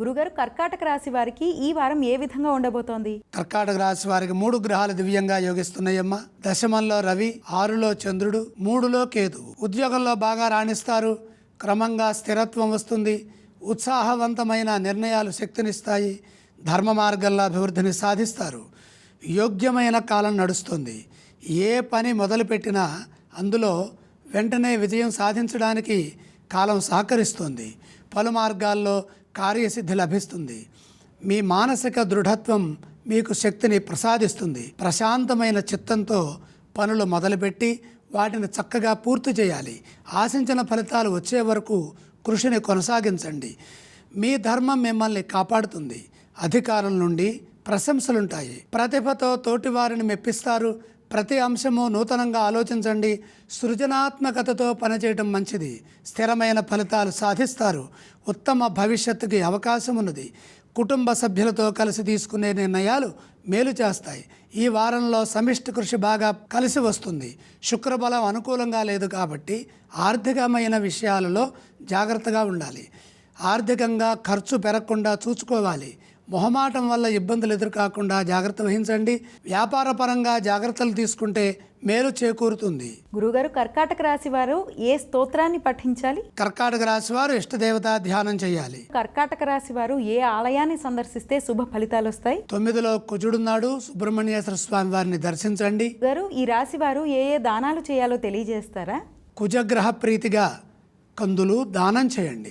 గురుగారు కర్కాటక రాశి వారికి ఈ వారం ఏ విధంగా ఉండబోతోంది? కర్కాటక రాశి వారికి మూడు గ్రహాలు దివ్యంగా యోగిస్తున్నాయమ్మా. దశమంలో రవి ఆరులో చంద్రుడు మూడులో కేతువు. ఉద్యోగంలో బాగా రాణిస్తారు. క్రమంగా స్థిరత్వం వస్తుంది. ఉత్సాహవంతమైన నిర్ణయాలు శక్తినిస్తాయి. ధర్మ మార్గంలో అభివృద్ధిని సాధిస్తారు. యోగ్యమైన కాలం నడుస్తుంది. ఏ పని మొదలుపెట్టినా అందులో వెంటనే విజయం సాధించడానికి కాలం సహకరిస్తుంది. పలు మార్గాల్లో కార్యసిద్ధి లభిస్తుంది. మీ మానసిక దృఢత్వం మీకు శక్తిని ప్రసాదిస్తుంది. ప్రశాంతమైన చిత్తంతో పనులు మొదలుపెట్టి వాటిని చక్కగా పూర్తి చేయాలి. ఆశించిన ఫలితాలు వచ్చే వరకు కృషిని కొనసాగించండి. మీ ధర్మం మిమ్మల్ని కాపాడుతుంది. అధికారుల నుండి ప్రశంసలుంటాయి. ప్రతిభతో తోటివారిని మెప్పిస్తారు. ప్రతి అంశము నూతనంగా ఆలోచించండి. సృజనాత్మకతతో పనిచేయడం మంచిది. స్థిరమైన ఫలితాలు సాధిస్తారు. ఉత్తమ భవిష్యత్తుకి అవకాశం ఉన్నది కుటుంబ సభ్యులతో కలిసి తీసుకునే నిర్ణయాలు మేలు చేస్తాయి. ఈ వారంలో సమిష్టి కృషి బాగా కలిసి వస్తుంది. శుక్రబలం అనుకూలంగా లేదు కాబట్టి ఆర్థికమైన విషయాలలో జాగ్రత్తగా ఉండాలి. ఆర్థికంగా ఖర్చు పెరగకుండా చూసుకోవాలి మొహమాటం వల్ల ఇబ్బందులు ఎదురుకాకుండా జాగ్రత్త వహించండి. వ్యాపార పరంగా జాగ్రత్తలు తీసుకుంటే మేలు చేకూరుతుంది. గురుగారు కర్కాటక రాశి వారు ఏ స్తోత్రాన్ని పఠించాలి? కర్కాటక రాశి వారు ఇష్టదేవత ధ్యానం చేయాలి. కర్కాటక రాశి వారు ఏ ఆలయాన్ని సందర్శిస్తే శుభ ఫలితాలు వస్తాయి? తొమ్మిదిలో కుజుడున్నాడు. సుబ్రహ్మణ్యేశ్వర స్వామి వారిని దర్శించండి. గారు ఈ రాశి వారు ఏ ఏ దానాలు చేయాలో తెలియజేస్తారా? కుజగ్రహ ప్రీతిగా కందులు దానం చేయండి.